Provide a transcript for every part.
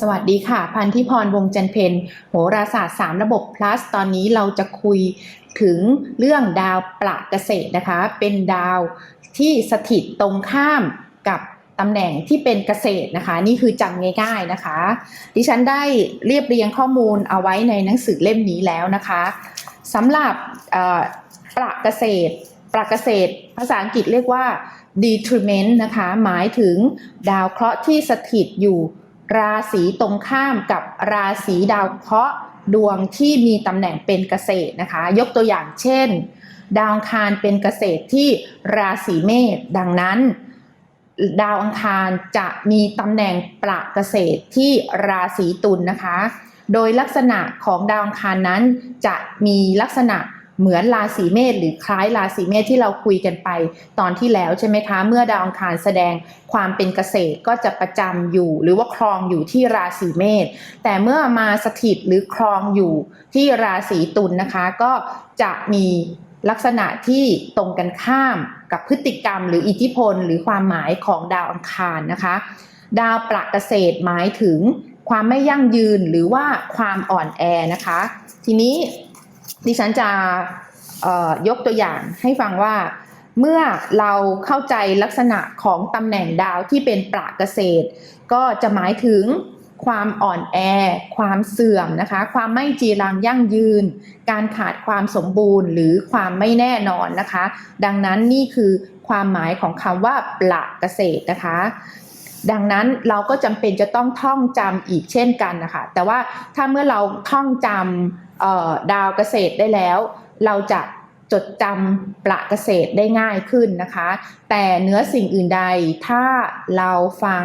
สวัสดีค่ะ พันธิพรวงจันเพนโหราศาสตร์ 3 ระบบ plus ตอนนี้เราจะคุยถึงเรื่องดาวประเกษตรนะคะ เป็นดาวที่สถิตตรงข้ามกับตำแหน่งที่เป็นเกษตรนะคะ นี่คือจำง่ายๆนะคะ ดิฉันได้เรียบเรียงข้อมูลเอาไว้ในหนังสือเล่มนี้แล้วนะคะสำหรับประเกษตรประเกษตร ภาษาอังกฤษเรียกว่า detriment นะคะ หมายถึงดาวเคราะห์ที่สถิตอยู่ ราศีตรงข้ามกับราศีดาวเคราะห์ดวงที่มีตำแหน่งเป็นเกษตรนะคะ ยกตัวอย่างเช่น ดาวอังคารเป็นเกษตรที่ราศีเมษดังนั้น ดาวอังคารจะมีตำแหน่งประเกษตรที่ราศีตุลนะคะ โดยลักษณะของดาวอังคารนั้นจะมีลักษณะ เหมือนราศีเมษหรือคล้ายราศีเมษที่เราคุยกันไปตอนที่แล้วใช่ไหมคะ เมื่อดาวอังคารแสดงความเป็นเกษตรก็จะประจำอยู่หรือว่าครองอยู่ที่ราศีเมษแต่เมื่อมาสถิตหรือครองอยู่ที่ราศีตุลนะคะ ก็จะมีลักษณะที่ตรงกันข้ามกับพฤติกรรม หรืออิทธิพล หรือความหมายของดาวอังคารนะคะ ดาวประเกษตรหมายถึงความไม่ยั่งยืนหรือว่าความอ่อนแอนะคะ ทีนี้ ดิฉันจะยกตัวอย่างให้ฟังว่าเมื่อเราเข้าใจลักษณะของตำแหน่งดาวที่เป็นประเกษตร ก็จะหมายถึงความอ่อนแอ ความเสื่อมนะคะ ความไม่จีรังยั่งยืน การขาดความสมบูรณ์ หรือความไม่แน่นอนนะคะ ดังนั้นนี่คือความหมายของคำว่าประเกษตรนะคะ ดังนั้นเราก็จำเป็นจะต้องท่องจำอีกเช่นกันนะคะ แต่ว่าถ้าเมื่อเราท่องจำ ดาวเกษตรได้แล้ว เราจะจดจำประเกษตรได้ง่ายขึ้นนะคะ แต่เนื้อสิ่งอื่นใดถ้าเราฟัง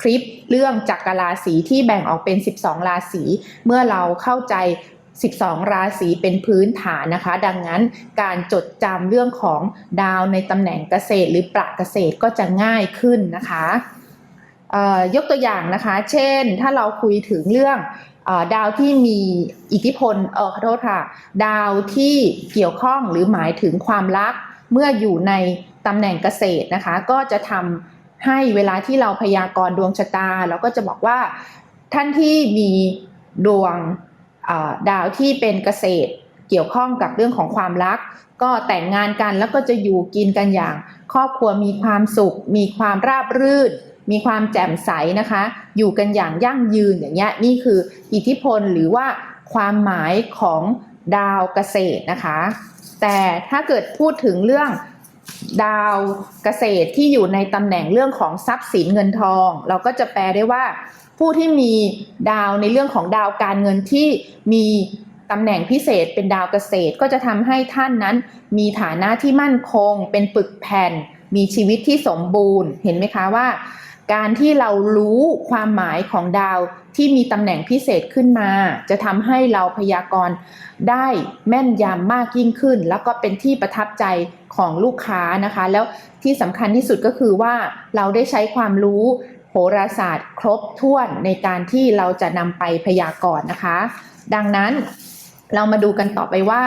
คลิปเรื่องจักรราศีที่แบ่งออกเป็น 12 ราศีเมื่อเราเข้าใจ 12 ราศีเป็นพื้นฐานนะคะ ดังนั้นการจดจำเรื่องของดาวในตำแหน่งเกษตรหรือประเกษตรก็จะง่ายขึ้นนะคะยกตัวอย่างนะคะ เช่น ถ้าเราคุยถึงเรื่อง ดาวที่มีอิทธิพลเออขอโทษค่ะ ดาวที่เกี่ยวข้องหรือหมายถึงความรัก เมื่ออยู่ในตำแหน่งเกษตรนะคะ ก็จะทำให้เวลาที่เราพยากรณ์ดวงชะตา เราก็จะบอกว่าท่านที่มีดวงดาวที่เป็นเกษตรเกี่ยวข้องกับเรื่องของความรัก ก็แต่งงานกันแล้วก็จะอยู่กินกันอย่าง ครอบครัวมีความสุข มีความราบรื่น มีความแจ่มใสนะคะ อยู่กันอย่างยั่งยืนอย่างเงี้ยนี่คืออิทธิพลหรือว่าความหมายของดาวเกษตรนะคะ แต่ถ้าเกิดพูดถึงเรื่องดาวเกษตรที่อยู่ในตำแหน่งเรื่องของทรัพย์สินเงินทอง เราก็จะแปลได้ว่า ผู้ที่มีดาวในเรื่องของดาวการเงินที่มีตำแหน่งพิเศษเป็นดาวเกษตรก็จะทำให้ท่านนั้น มีฐานะที่มั่นคง เป็นปึกแผ่น มีชีวิตที่สมบูรณ์ เห็นไหมคะว่า การที่เรารู้ความหมายของดาวที่มีตำแหน่งพิเศษขึ้นมา จะทำให้เราพยากรณ์ได้แม่นยำมากยิ่งขึ้น แล้วก็เป็นที่ประทับใจของลูกค้านะคะ แล้วที่สำคัญที่สุดก็คือว่าเราได้ใช้ความรู้โหราศาสตร์ครบถ้วนในการที่เราจะนำไปพยากรณ์นะคะ ดังนั้นเรามาดูกันต่อไปว่า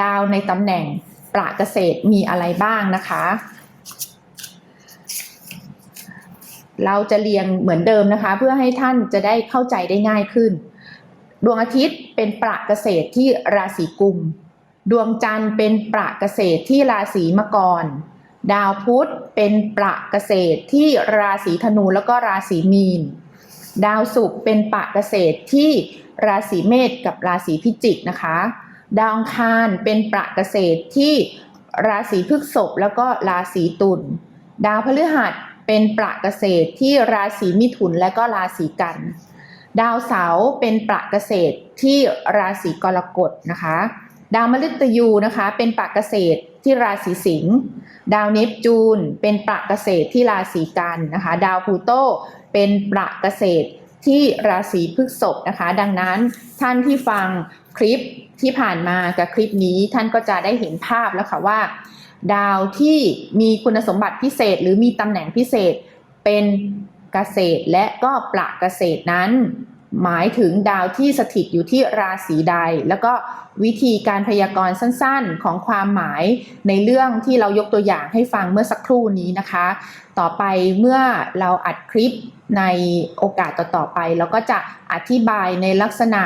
ดาวในตำแหน่งประเกษตรมีอะไรบ้างนะคะ เราจะเรียงเหมือนเดิมนะคะ เพื่อให้ท่านจะได้เข้าใจได้ง่ายขึ้น ดวงอาทิตย์เป็นประเกษตรที่ราศีกุม ดวงจันทร์เป็นประเกษตรที่ราศีมกร ดาวพุธเป็นประเกษตรที่ราศีธนูแล้วก็ราศีมีน ดาวศุกร์เป็นประเกษตรที่ราศีเมษกับราศีพิจิกนะคะ ดาวอังคารเป็นประเกษตรที่ราศีพฤษภแล้วก็ราศีตุล ดาวพฤหัส เป็นประเกษตรที่ราศีมิถุนและก็ราศีกัน ดาวเสาร์เป็นประเกษตรที่ราศีกรกฎนะคะ ดาวมฤตยูนะคะเป็นประเกษตรที่ราศีสิงห์ดาวเนปจูนเป็นประเกษตรที่ราศีกันนะคะ ดาวพูโตเป็นประเกษตรที่ราศีพฤษภนะคะ ดังนั้นท่านที่ฟัง คลิปที่ผ่านมากับคลิปนี้ท่านก็จะได้เห็นภาพแล้วค่ะว่า ดาวที่มีคุณสมบัติพิเศษ หรือมีตำแหน่งพิเศษเป็นเกษตรและก็ประเกษตรนั้น หมายถึงดาวที่สถิตอยู่ที่ราศีใด แล้วก็วิธีการพยากรณ์สั้นๆ ของความหมายในเรื่องที่เรายกตัวอย่างให้ฟังเมื่อสักครู่นี้นะคะ ต่อไปเมื่อเราอัดคลิปในโอกาสต่อๆไป เราก็จะอธิบายในลักษณะ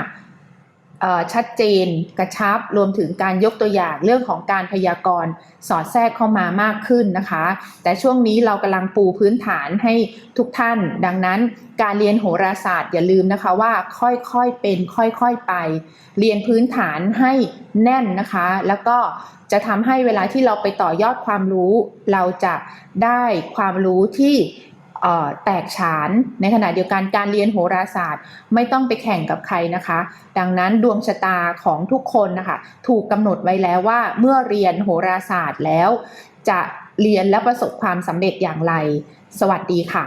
ชัดเจนกระชับรวมถึงการยกตัวอย่างเรื่องของการพยากรณ์สอดแทรกเข้ามามากขึ้นนะคะ แต่ช่วงนี้เรากำลังปูพื้นฐานให้ทุกท่าน ดังนั้นการเรียนโหราศาสตร์อย่าลืมนะคะว่าค่อยๆเป็นค่อยๆไป เรียนพื้นฐานให้แน่นนะคะ แล้วก็จะทำให้เวลาที่เราไปต่อยอดความรู้ เราจะได้ความรู้ที่ แตกฉาน ในขณะเดียวกันการเรียนโหราศาสตร์ไม่ต้องไปแข่งกับใครนะคะ ดังนั้นดวงชะตาของทุกคนนะคะ ถูกกำหนดไว้แล้วว่าเมื่อเรียนโหราศาสตร์แล้ว จะเรียนและประสบความสำเร็จอย่างไร สวัสดีค่ะ